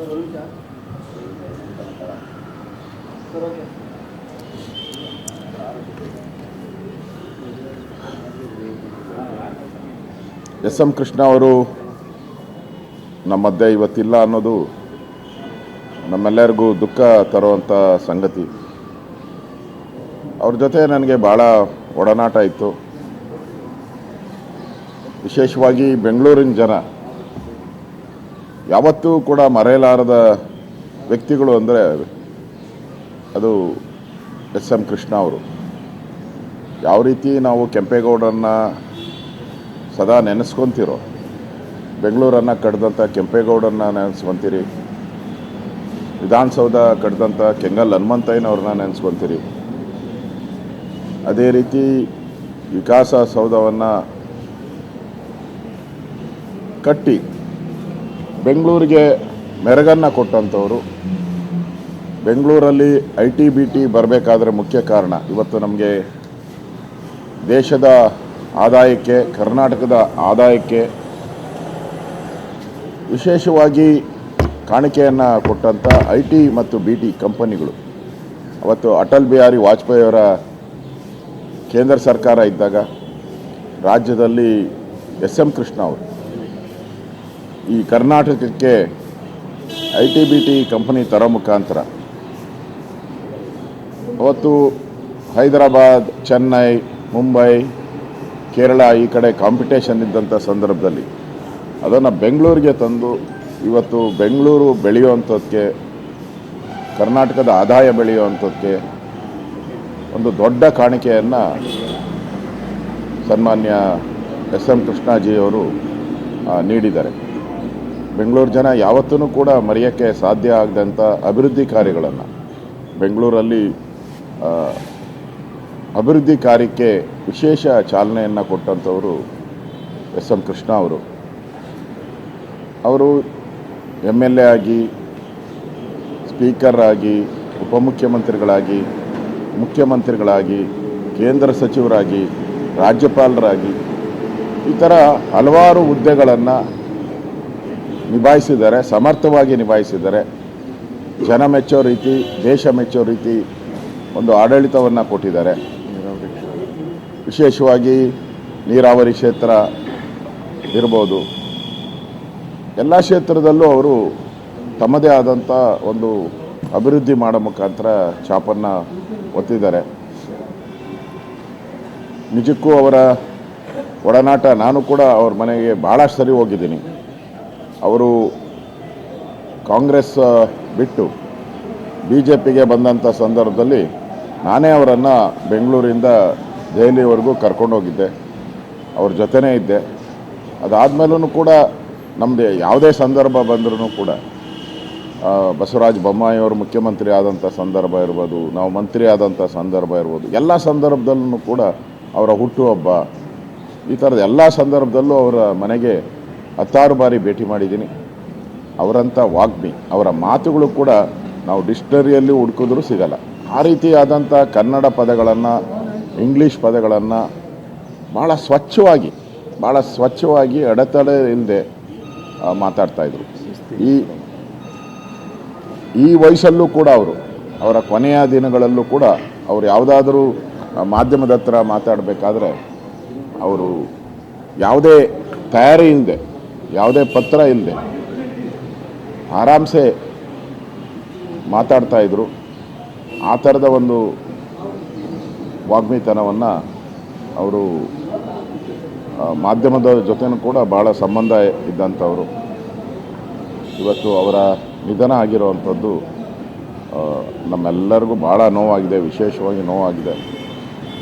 S M Krishna ಅವರು ನಮ್ಮ ಮಧ್ಯೆ ಇವತ್ತಿಲ್ಲ ಅನ್ನೋದು ನಮ್ಮೆಲ್ಲರಿಗೂ ದುಃಖ ತರುವಂಥ ಸಂಗತಿ. ಅವ್ರ ಜೊತೆ ನನಗೆ ಭಾಳ ಒಡನಾಟ ಇತ್ತು. ವಿಶೇಷವಾಗಿ ಬೆಂಗಳೂರಿನ ಜನ ಯಾವತ್ತೂ ಕೂಡ ಮರೆಯಲಾರದ ವ್ಯಕ್ತಿಗಳು ಅಂದರೆ ಅದು ಎಸ್ ಎಂ ಕೃಷ್ಣ ಅವರು. ಯಾವ ರೀತಿ ನಾವು ಕೆಂಪೇಗೌಡರನ್ನ ಸದಾ ನೆನೆಸ್ಕೊತಿರೋ, ಬೆಂಗಳೂರನ್ನು ಕಡ್ದಂಥ ಕೆಂಪೇಗೌಡರನ್ನ ನೆನೆಸ್ಕೊತೀರಿ, ವಿಧಾನಸೌಧ ಕಡ್ದಂಥ ಕೆಂಗಲ್ ಹನುಮಂತಯ್ಯನವ್ರನ್ನ ನೆನೆಸ್ಕೊತೀರಿ, ಅದೇ ರೀತಿ ವಿಕಾಸ ಸೌಧವನ್ನು ಕಟ್ಟಿ ಬೆಂಗಳೂರಿಗೆ ಮೆರಗನ್ನು ಕೊಟ್ಟಂಥವರು, ಬೆಂಗಳೂರಲ್ಲಿ ಐ ಟಿ ಬಿ ಟಿ ಬರಬೇಕಾದ್ರೆ ಮುಖ್ಯ ಕಾರಣ. ಇವತ್ತು ನಮಗೆ ದೇಶದ ಆದಾಯಕ್ಕೆ, ಕರ್ನಾಟಕದ ಆದಾಯಕ್ಕೆ ವಿಶೇಷವಾಗಿ ಕಾಣಿಕೆಯನ್ನು ಕೊಟ್ಟಂಥ ಐ ಟಿ ಮತ್ತು ಬಿ ಟಿ ಕಂಪನಿಗಳು. ಅವತ್ತು ಅಟಲ್ ಬಿಹಾರಿ ವಾಜಪೇಯಿ ಅವರ ಕೇಂದ್ರ ಸರ್ಕಾರ ಇದ್ದಾಗ ರಾಜ್ಯದಲ್ಲಿ ಎಸ್ ಎಂ ಕೃಷ್ಣ ಅವರು ಈ ಕರ್ನಾಟಕಕ್ಕೆ I T B T company ತರೋ ಮುಖಾಂತರ. ಅವತ್ತು ಹೈದರಾಬಾದ್, ಚೆನ್ನೈ, ಮುಂಬೈ, ಕೇರಳ ಈ ಕಡೆ ಕಾಂಪಿಟೇಷನ್ ಇದ್ದಂಥ ಸಂದರ್ಭದಲ್ಲಿ. ಅದನ್ನು ಬೆಂಗಳೂರಿಗೆ ತಂದು ಇವತ್ತು ಬೆಂಗಳೂರು ಬೆಳೆಯುವಂಥದ್ದಕ್ಕೆ ಕರ್ನಾಟಕದ ಆದಾಯ ಬೆಳೆಯುವಂಥದ್ದಕ್ಕೆ ಒಂದು ದೊಡ್ಡ ಕಾಣಿಕೆಯನ್ನು ಸನ್ಮಾನ್ಯ ಎಸ್ ಎಂ ಕೃಷ್ಣಾಜಿಯವರು ನೀಡಿದ್ದಾರೆ. ಬೆಂಗಳೂರು ಜನ ಯಾವತ್ತೂ ಕೂಡ ಮರೆಯೋಕ್ಕೆ ಸಾಧ್ಯ ಆಗದಂಥ ಅಭಿವೃದ್ಧಿ ಕಾರ್ಯಗಳನ್ನು ಬೆಂಗಳೂರಲ್ಲಿ ಅಭಿವೃದ್ಧಿ ಕಾರ್ಯಕ್ಕೆ ವಿಶೇಷ ಚಾಲನೆಯನ್ನು ಕೊಟ್ಟಂಥವರು ಎಸ್ ಎಂ ಕೃಷ್ಣ ಅವರು. ಅವರು ಎಂ ಎಲ್ ಎ ಆಗಿ, ಸ್ಪೀಕರ್ ಆಗಿ, ಉಪಮುಖ್ಯಮಂತ್ರಿಗಳಾಗಿ, ಮುಖ್ಯಮಂತ್ರಿಗಳಾಗಿ, ಕೇಂದ್ರ ಸಚಿವರಾಗಿ, ರಾಜ್ಯಪಾಲರಾಗಿ ಈ ಥರ ಹಲವಾರು ಹುದ್ದೆಗಳನ್ನು ನಿಭಾಯಿಸಿದ್ದಾರೆ, ಸಮರ್ಥವಾಗಿ ನಿಭಾಯಿಸಿದ್ದಾರೆ. ಜನ ಮೆಚ್ಚೋ ರೀತಿ, ದೇಶ ಮೆಚ್ಚೋ ರೀತಿ ಒಂದು ಆಡಳಿತವನ್ನು ಕೊಟ್ಟಿದ್ದಾರೆ. ವಿಶೇಷವಾಗಿ ನೀರಾವರಿ ಕ್ಷೇತ್ರ ಇರ್ಬೋದು. ಎಲ್ಲ ಕ್ಷೇತ್ರದಲ್ಲೂ ಅವರು ತಮ್ಮದೇ ಆದಂಥ ಒಂದು ಅಭಿವೃದ್ಧಿ ಮಾಡೋ ಮುಖಾಂತರ ಛಾಪನ್ನು ಒತ್ತಿದ್ದಾರೆ. ನಿಜಕ್ಕೂ ಅವರ ಒಡನಾಟ, ನಾನು ಕೂಡ ಅವ್ರ ಮನೆಗೆ ಭಾಳ ಸರಿ ಹೋಗಿದ್ದೀನಿ. ಅವರು ಕಾಂಗ್ರೆಸ್ ಬಿಟ್ಟು ಬಿ ಜೆ ಪಿಗೆ ಬಂದಂಥ ಸಂದರ್ಭದಲ್ಲಿ ನಾನೇ ಅವರನ್ನು ಬೆಂಗಳೂರಿಂದ ದೆಹಲಿವರೆಗೂ ಕರ್ಕೊಂಡೋಗಿದ್ದೆ. ಅವ್ರ ಜೊತೆನೇ ಇದ್ದೆ. ಅದಾದಮೇಲೂ ಕೂಡ ನಮ್ಮದು ಯಾವುದೇ ಸಂದರ್ಭ ಬಂದರೂ ಕೂಡ ಬಸವರಾಜ ಬೊಮ್ಮಾಯಿಯವರು ಮುಖ್ಯಮಂತ್ರಿ ಆದಂಥ ಸಂದರ್ಭ ಇರ್ಬೋದು, ನಾವು ಮಂತ್ರಿ ಆದಂಥ ಸಂದರ್ಭ ಇರ್ಬೋದು, ಎಲ್ಲ ಸಂದರ್ಭದಲ್ಲೂ ಕೂಡ ಅವರ ಹುಟ್ಟುಹಬ್ಬ, ಈ ಥರದ ಎಲ್ಲ ಸಂದರ್ಭದಲ್ಲೂ ಅವರ ಮನೆಗೆ ಹತ್ತಾರು ಬಾರಿ ಭೇಟಿ ಮಾಡಿದ್ದೀನಿ. ಅವರಂಥ ವಾಗ್ಮಿ, ಅವರ ಮಾತುಗಳು ಕೂಡ ನಾವು ಡಿಕ್ಷನರಿಯಲ್ಲಿ ಹುಡುಕಿದ್ರೂ ಸಿಗಲ್ಲ. ಆ ರೀತಿಯಾದಂಥ ಕನ್ನಡ ಪದಗಳನ್ನು, ಇಂಗ್ಲೀಷ್ ಪದಗಳನ್ನು ಭಾಳ ಸ್ವಚ್ಛವಾಗಿ ಭಾಳ ಸ್ವಚ್ಛವಾಗಿ ಅಡೆತಡೆ ಇಲ್ಲದೆ ಮಾತಾಡ್ತಾಯಿದ್ರು ಈ ಈ ವಯಸ್ಸಲ್ಲೂ ಕೂಡ ಅವರು, ಅವರ ಕೊನೆಯ ದಿನಗಳಲ್ಲೂ ಕೂಡ ಅವರು ಯಾವುದಾದರೂ ಮಾಧ್ಯಮದ ಹತ್ರ ಮಾತಾಡಬೇಕಾದ್ರೆ, ಅವರು ಯಾವುದೇ ತಯಾರಿ ಇಲ್ಲದೆ ಯಾವುದೇ ಪತ್ರ ಇಲ್ಲದೆ ಆರಾಮ್ಸೆ ಮಾತಾಡ್ತಾ ಇದ್ದರು ಆ ಥರದ ಒಂದು ವಾಗ್ಮಿತನವನ್ನು ಅವರು ಮಾಧ್ಯಮದ ಜೊತೆನೂ ಕೂಡ ಭಾಳ ಸಂಬಂಧ ಇದ್ದಂಥವರು. ಇವತ್ತು ಅವರ ನಿಧನ ಆಗಿರುವಂಥದ್ದು ನಮ್ಮೆಲ್ಲರಿಗೂ ಭಾಳ ನೋವಾಗಿದೆ, ವಿಶೇಷವಾಗಿ ನೋವಾಗಿದೆ.